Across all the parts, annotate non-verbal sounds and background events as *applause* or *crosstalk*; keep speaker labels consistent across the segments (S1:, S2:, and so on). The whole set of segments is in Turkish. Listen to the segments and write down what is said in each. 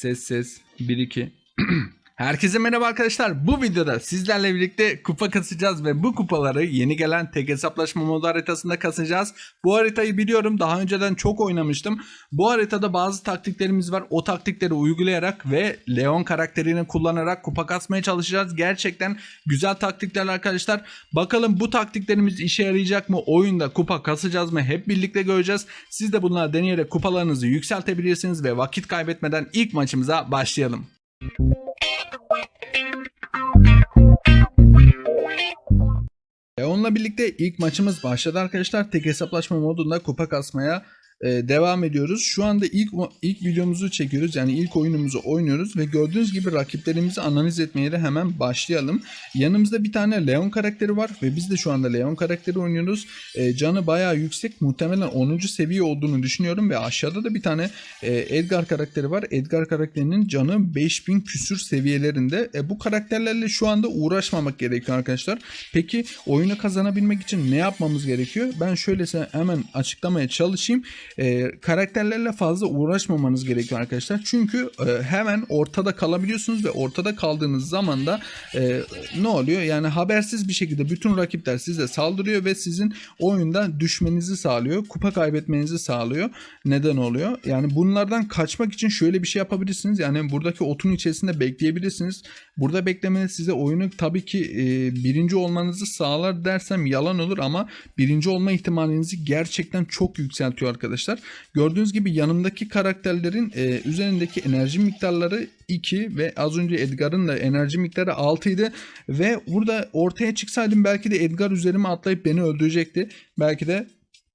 S1: Ses ses 1-2. *clears throat* Herkese merhaba arkadaşlar. Bu videoda sizlerle birlikte kupa kasacağız ve bu kupaları yeni gelen tek hesaplaşma modu haritasında kasacağız. Bu haritayı biliyorum. Daha önceden çok oynamıştım. Bu haritada bazı taktiklerimiz var. O taktikleri uygulayarak ve Leon karakterini kullanarak kupa kasmaya çalışacağız. Gerçekten güzel taktikler arkadaşlar. Bakalım bu taktiklerimiz işe yarayacak mı? Oyunda kupa kasacağız mı? Hep birlikte göreceğiz. Siz de bunları deneyerek kupalarınızı yükseltebilirsiniz ve vakit kaybetmeden ilk maçımıza başlayalım. E onunla birlikte ilk maçımız başladı arkadaşlar. Tek hesaplaşma modunda kupa kasmaya e, devam ediyoruz. Şu anda ilk ilk videomuzu çekiyoruz. Yani ilk oyunumuzu oynuyoruz ve gördüğünüz gibi rakiplerimizi analiz etmeye de hemen başlayalım. Yanımızda bir tane Leon karakteri var ve biz de şu anda Leon karakteri oynuyoruz. E, canı bayağı yüksek. Muhtemelen 10. seviye olduğunu düşünüyorum ve aşağıda da bir tane e, Edgar karakteri var. Edgar karakterinin canı 5000 küsür seviyelerinde. E, bu karakterlerle şu anda uğraşmamak gerekiyor arkadaşlar. Peki oyunu kazanabilmek için ne yapmamız gerekiyor? Ben şöyle hemen açıklamaya çalışayım. E, karakterlerle fazla uğraşmamanız gerekiyor arkadaşlar. Çünkü e, hemen ortada kalabiliyorsunuz ve ortada kaldığınız zaman da e, ne oluyor? Yani habersiz bir şekilde bütün rakipler size saldırıyor ve sizin oyunda düşmenizi sağlıyor. Kupa kaybetmenizi sağlıyor. Neden oluyor? Yani bunlardan kaçmak için şöyle bir şey yapabilirsiniz. Yani buradaki otun içerisinde bekleyebilirsiniz. Burada beklemeniz size oyunu tabii ki e, birinci olmanızı sağlar dersem yalan olur ama birinci olma ihtimalinizi gerçekten çok yükseltiyor arkadaşlar. Gördüğünüz gibi yanımdaki karakterlerin e, üzerindeki enerji miktarları 2 ve az önce Edgar'ın da enerji miktarı 6 idi ve burada ortaya çıksaydım belki de Edgar üzerime atlayıp beni öldürecekti. Belki de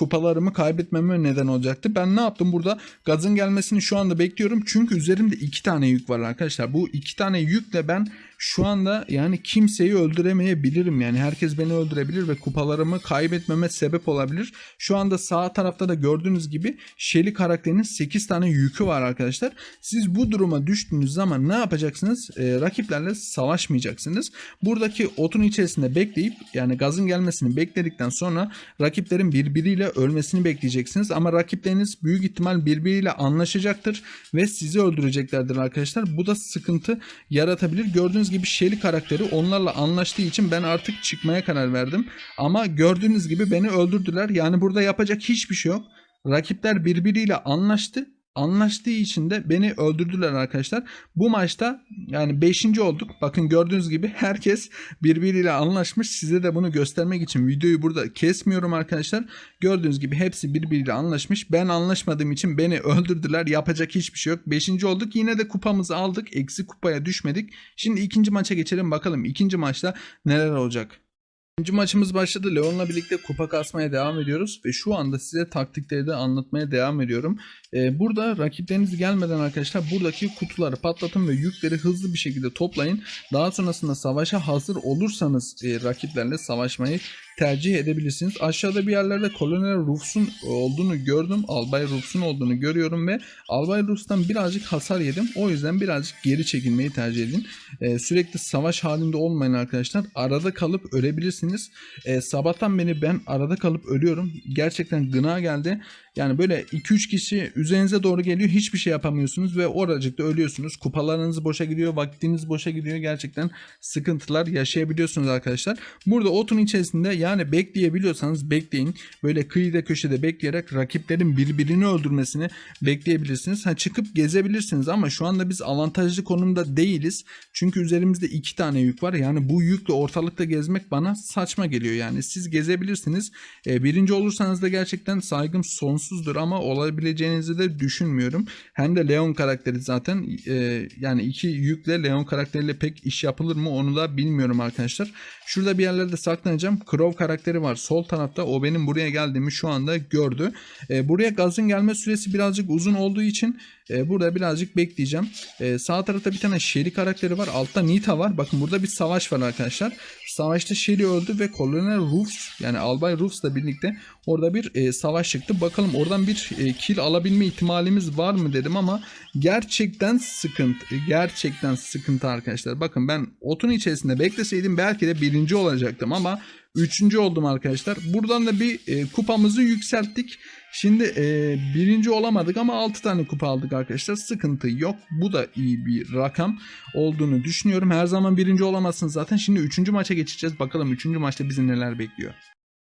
S1: kupalarımı kaybetmeme neden olacaktı. Ben ne yaptım burada? Gazın gelmesini şu anda bekliyorum. Çünkü üzerimde iki tane yük var arkadaşlar. Bu iki tane yükle ben şu anda yani kimseyi öldüremeyebilirim. Yani herkes beni öldürebilir ve kupalarımı kaybetmeme sebep olabilir. Şu anda sağ tarafta da gördüğünüz gibi Shelly karakterinin 8 tane yükü var arkadaşlar. Siz bu duruma düştüğünüz zaman ne yapacaksınız? Ee, rakiplerle savaşmayacaksınız. Buradaki otun içerisinde bekleyip yani gazın gelmesini bekledikten sonra rakiplerin birbiriyle ölmesini bekleyeceksiniz. Ama rakipleriniz büyük ihtimal birbiriyle anlaşacaktır ve sizi öldüreceklerdir arkadaşlar. Bu da sıkıntı yaratabilir. Gördüğünüz gibi Shelly karakteri onlarla anlaştığı için ben artık çıkmaya karar verdim. Ama gördüğünüz gibi beni öldürdüler. Yani burada yapacak hiçbir şey yok. Rakipler birbiriyle anlaştı. Anlaştığı için de beni öldürdüler arkadaşlar. Bu maçta yani 5. olduk. Bakın gördüğünüz gibi herkes birbiriyle anlaşmış. Size de bunu göstermek için videoyu burada kesmiyorum arkadaşlar. Gördüğünüz gibi hepsi birbiriyle anlaşmış. Ben anlaşmadığım için beni öldürdüler. Yapacak hiçbir şey yok. 5. olduk. Yine de kupamızı aldık. Eksi kupaya düşmedik. Şimdi ikinci maça geçelim bakalım. ikinci maçta neler olacak. İkinci maçımız başladı. Leon'la birlikte kupa kasmaya devam ediyoruz ve şu anda size taktikleri de anlatmaya devam ediyorum. Ee, burada rakipleriniz gelmeden arkadaşlar buradaki kutuları patlatın ve yükleri hızlı bir şekilde toplayın. Daha sonrasında savaşa hazır olursanız e, rakiplerle savaşmayı tercih edebilirsiniz. Aşağıda bir yerlerde Kolonel Rufs'un olduğunu gördüm. Albay Rufs'un olduğunu görüyorum ve Albay Rufs'tan birazcık hasar yedim. O yüzden birazcık geri çekilmeyi tercih edin. Ee, sürekli savaş halinde olmayın arkadaşlar. Arada kalıp ölebilirsiniz. Ee, sabahtan beri ben arada kalıp ölüyorum. Gerçekten gına geldi. Yani böyle 2-3 kişi üzerinize doğru geliyor. Hiçbir şey yapamıyorsunuz ve oracıkta ölüyorsunuz. Kupalarınız boşa gidiyor. Vaktiniz boşa gidiyor. Gerçekten sıkıntılar yaşayabiliyorsunuz arkadaşlar. Burada otun içerisinde yani bekleyebiliyorsanız bekleyin. Böyle kıyıda köşede bekleyerek rakiplerin birbirini öldürmesini bekleyebilirsiniz. Ha çıkıp gezebilirsiniz ama şu anda biz avantajlı konumda değiliz. Çünkü üzerimizde iki tane yük var. Yani bu yükle ortalıkta gezmek bana saçma geliyor. Yani siz gezebilirsiniz. E, birinci olursanız da gerçekten saygım sonsuzdur ama olabileceğinizi de düşünmüyorum. Hem de Leon karakteri zaten e, yani iki yükle Leon karakteriyle pek iş yapılır mı onu da bilmiyorum arkadaşlar. Şurada bir yerlerde saklanacağım. Crow karakteri var sol tarafta. O benim buraya geldiğimi şu anda gördü. E, buraya gazın gelme süresi birazcık uzun olduğu için e, burada birazcık bekleyeceğim. E, sağ tarafta bir tane Shelly karakteri var. Altta Nita var. Bakın burada bir savaş var arkadaşlar. Savaşta Shelly öldü ve Colonel Roofs yani Albay Roofs'la birlikte orada bir e, savaş çıktı. Bakalım oradan bir e, kill alabilme ihtimalimiz var mı dedim ama gerçekten sıkıntı. Gerçekten sıkıntı arkadaşlar. Bakın ben otun içerisinde bekleseydim belki de birinci olacaktım ama Üçüncü oldum arkadaşlar. Buradan da bir e, kupamızı yükselttik. Şimdi e, birinci olamadık ama 6 tane kupa aldık arkadaşlar. Sıkıntı yok. Bu da iyi bir rakam olduğunu düşünüyorum. Her zaman birinci olamazsınız zaten. Şimdi üçüncü maça geçeceğiz. Bakalım üçüncü maçta bizi neler bekliyor.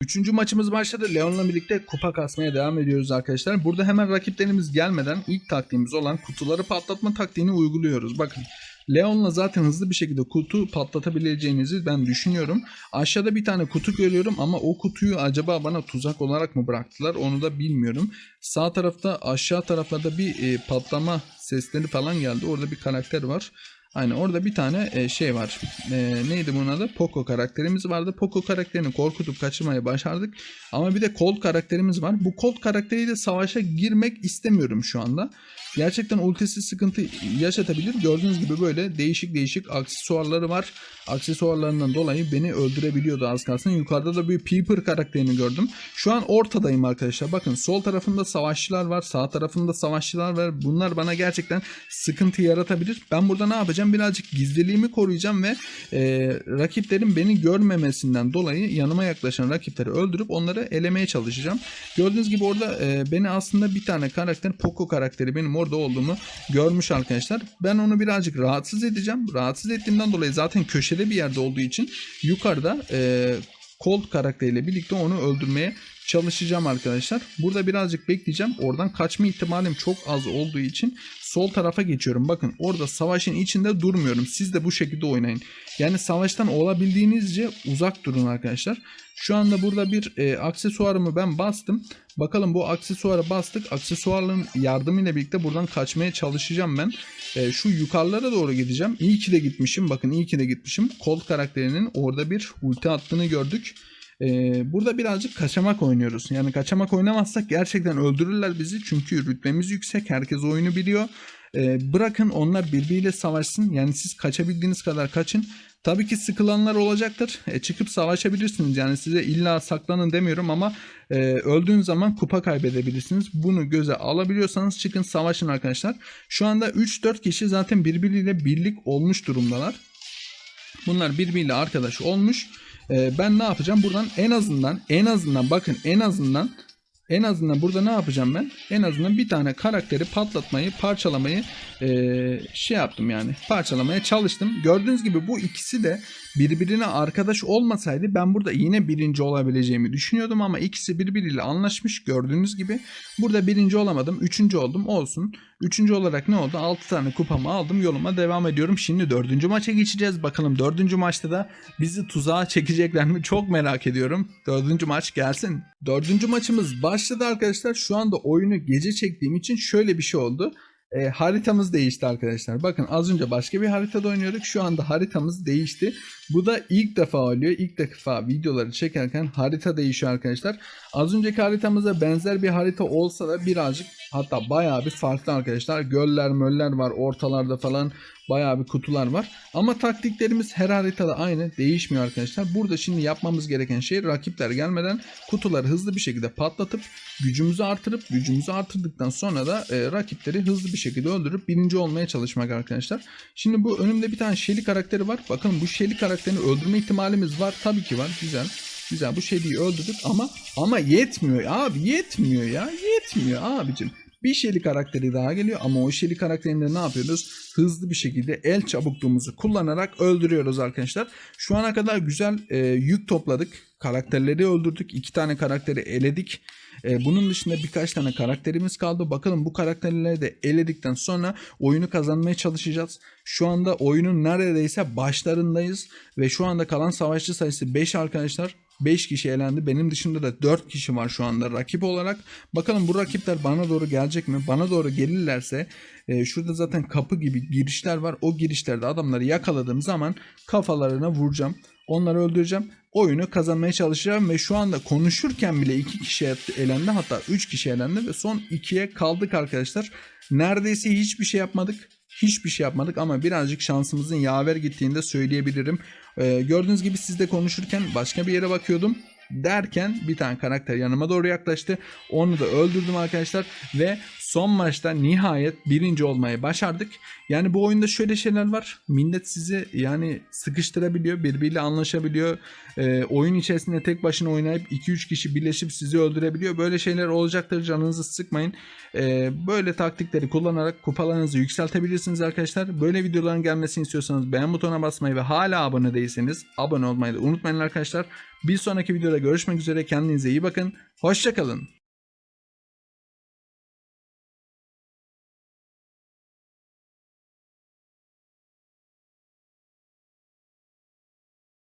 S1: Üçüncü maçımız başladı. Leon'la birlikte kupa kasmaya devam ediyoruz arkadaşlar. Burada hemen rakiplerimiz gelmeden ilk taktiğimiz olan kutuları patlatma taktiğini uyguluyoruz. Bakın Leon'la zaten hızlı bir şekilde kutu patlatabileceğinizi ben düşünüyorum. Aşağıda bir tane kutu görüyorum ama o kutuyu acaba bana tuzak olarak mı bıraktılar onu da bilmiyorum. Sağ tarafta aşağı taraflarda bir e, patlama sesleri falan geldi. Orada bir karakter var. Aynen orada bir tane e, şey var. E, neydi bunun adı? Poco karakterimiz vardı. Poco karakterini korkutup kaçırmayı başardık. Ama bir de Colt karakterimiz var. Bu Colt karakteriyle savaşa girmek istemiyorum şu anda. Gerçekten ultisi sıkıntı yaşatabilir. Gördüğünüz gibi böyle değişik değişik aksesuarları var. Aksesuarlarından dolayı beni öldürebiliyordu az kalsın. Yukarıda da bir Peeper karakterini gördüm. Şu an ortadayım arkadaşlar. Bakın sol tarafımda savaşçılar var. Sağ tarafımda savaşçılar var. Bunlar bana gerçekten sıkıntı yaratabilir. Ben burada ne yapacağım? Birazcık gizliliğimi koruyacağım ve e, rakiplerin beni görmemesinden dolayı yanıma yaklaşan rakipleri öldürüp onları elemeye çalışacağım. Gördüğünüz gibi orada e, beni aslında bir tane karakter Poco karakteri benim orada olduğumu görmüş arkadaşlar. Ben onu birazcık rahatsız edeceğim. Rahatsız ettiğimden dolayı zaten köşede bir yerde olduğu için yukarıda e, Colt karakteriyle birlikte onu öldürmeye çalışacağım arkadaşlar. Burada birazcık bekleyeceğim. Oradan kaçma ihtimalim çok az olduğu için sol tarafa geçiyorum. Bakın orada savaşın içinde durmuyorum. Siz de bu şekilde oynayın. Yani savaştan olabildiğinizce uzak durun arkadaşlar. Şu anda burada bir e, aksesuarımı ben bastım. Bakalım bu aksesuara bastık. Aksesuarların yardımıyla birlikte buradan kaçmaya çalışacağım ben. E, şu yukarılara doğru gideceğim. İyi ki de gitmişim. Bakın iyi ki de gitmişim. Colt karakterinin orada bir ulti attığını gördük. Ee, burada birazcık kaçamak oynuyoruz. Yani kaçamak oynamazsak gerçekten öldürürler bizi. Çünkü rütbemiz yüksek. Herkes oyunu biliyor. Ee, bırakın onlar birbiriyle savaşsın. Yani siz kaçabildiğiniz kadar kaçın. Tabii ki sıkılanlar olacaktır. E, çıkıp savaşabilirsiniz. Yani size illa saklanın demiyorum ama e, öldüğün zaman kupa kaybedebilirsiniz. Bunu göze alabiliyorsanız çıkın savaşın arkadaşlar. Şu anda 3-4 kişi zaten birbiriyle birlik olmuş durumdalar. Bunlar birbiriyle arkadaş olmuş. Ee, ben ne yapacağım? Buradan en azından en azından bakın en azından en azından burada ne yapacağım ben? En azından bir tane karakteri patlatmayı, parçalamayı ee, şey yaptım yani. Parçalamaya çalıştım. Gördüğünüz gibi bu ikisi de birbirine arkadaş olmasaydı ben burada yine birinci olabileceğimi düşünüyordum ama ikisi birbiriyle anlaşmış gördüğünüz gibi. Burada birinci olamadım. Üçüncü oldum. Olsun. Üçüncü olarak ne oldu? 6 tane kupamı aldım. Yoluma devam ediyorum. Şimdi dördüncü maça geçeceğiz. Bakalım dördüncü maçta da bizi tuzağa çekecekler mi? Çok merak ediyorum. Dördüncü maç gelsin. Dördüncü maçımız başladı arkadaşlar. Şu anda oyunu gece çektiğim için şöyle bir şey oldu. E, haritamız değişti arkadaşlar. Bakın az önce başka bir haritada oynuyorduk. Şu anda haritamız değişti. Bu da ilk defa oluyor. İlk defa videoları çekerken harita değişiyor arkadaşlar. Az önceki haritamıza benzer bir harita olsa da birazcık hatta bayağı bir farklı arkadaşlar. Göller möller var ortalarda falan bayağı bir kutular var. Ama taktiklerimiz her haritada aynı değişmiyor arkadaşlar. Burada şimdi yapmamız gereken şey rakipler gelmeden kutuları hızlı bir şekilde patlatıp gücümüzü artırıp gücümüzü artırdıktan sonra da e, rakipleri hızlı bir şekilde öldürüp birinci olmaya çalışmak arkadaşlar. Şimdi bu önümde bir tane Shelly karakteri var. Bakın bu Shelly karakterini öldürme ihtimalimiz var. Tabii ki var. Güzel. Güzel bu Shelly'yi öldürdük ama ama yetmiyor abi yetmiyor ya yetmiyor abicim. Bir Shelly karakteri daha geliyor ama o Shelly karakterinde ne yapıyoruz? Hızlı bir şekilde el çabukluğumuzu kullanarak öldürüyoruz arkadaşlar. Şu ana kadar güzel e, yük topladık. Karakterleri öldürdük. iki tane karakteri eledik. E, bunun dışında birkaç tane karakterimiz kaldı. Bakalım bu karakterleri de eledikten sonra oyunu kazanmaya çalışacağız. Şu anda oyunun neredeyse başlarındayız. Ve şu anda kalan savaşçı sayısı 5 arkadaşlar. 5 kişi elendi. Benim dışında da 4 kişi var şu anda rakip olarak. Bakalım bu rakipler bana doğru gelecek mi? Bana doğru gelirlerse e, şurada zaten kapı gibi girişler var. O girişlerde adamları yakaladığım zaman kafalarına vuracağım. Onları öldüreceğim. Oyunu kazanmaya çalışacağım ve şu anda konuşurken bile 2 kişi elendi hatta 3 kişi elendi ve son 2'ye kaldık arkadaşlar. Neredeyse hiçbir şey yapmadık. Hiçbir şey yapmadık ama birazcık şansımızın yaver gittiğini de söyleyebilirim. Ee, gördüğünüz gibi sizle konuşurken başka bir yere bakıyordum derken bir tane karakter yanıma doğru yaklaştı. Onu da öldürdüm arkadaşlar ve son maçta nihayet birinci olmayı başardık. Yani bu oyunda şöyle şeyler var. Millet sizi yani sıkıştırabiliyor, birbiriyle anlaşabiliyor. Ee, oyun içerisinde tek başına oynayıp 2-3 kişi birleşip sizi öldürebiliyor. Böyle şeyler olacaktır. Canınızı sıkmayın. Ee, böyle taktikleri kullanarak kupalarınızı yükseltebilirsiniz arkadaşlar. Böyle videoların gelmesini istiyorsanız beğen butonuna basmayı ve hala abone değilseniz abone olmayı da unutmayın arkadaşlar. Bir sonraki videoda görüşmek üzere. Kendinize iyi bakın. Hoşçakalın.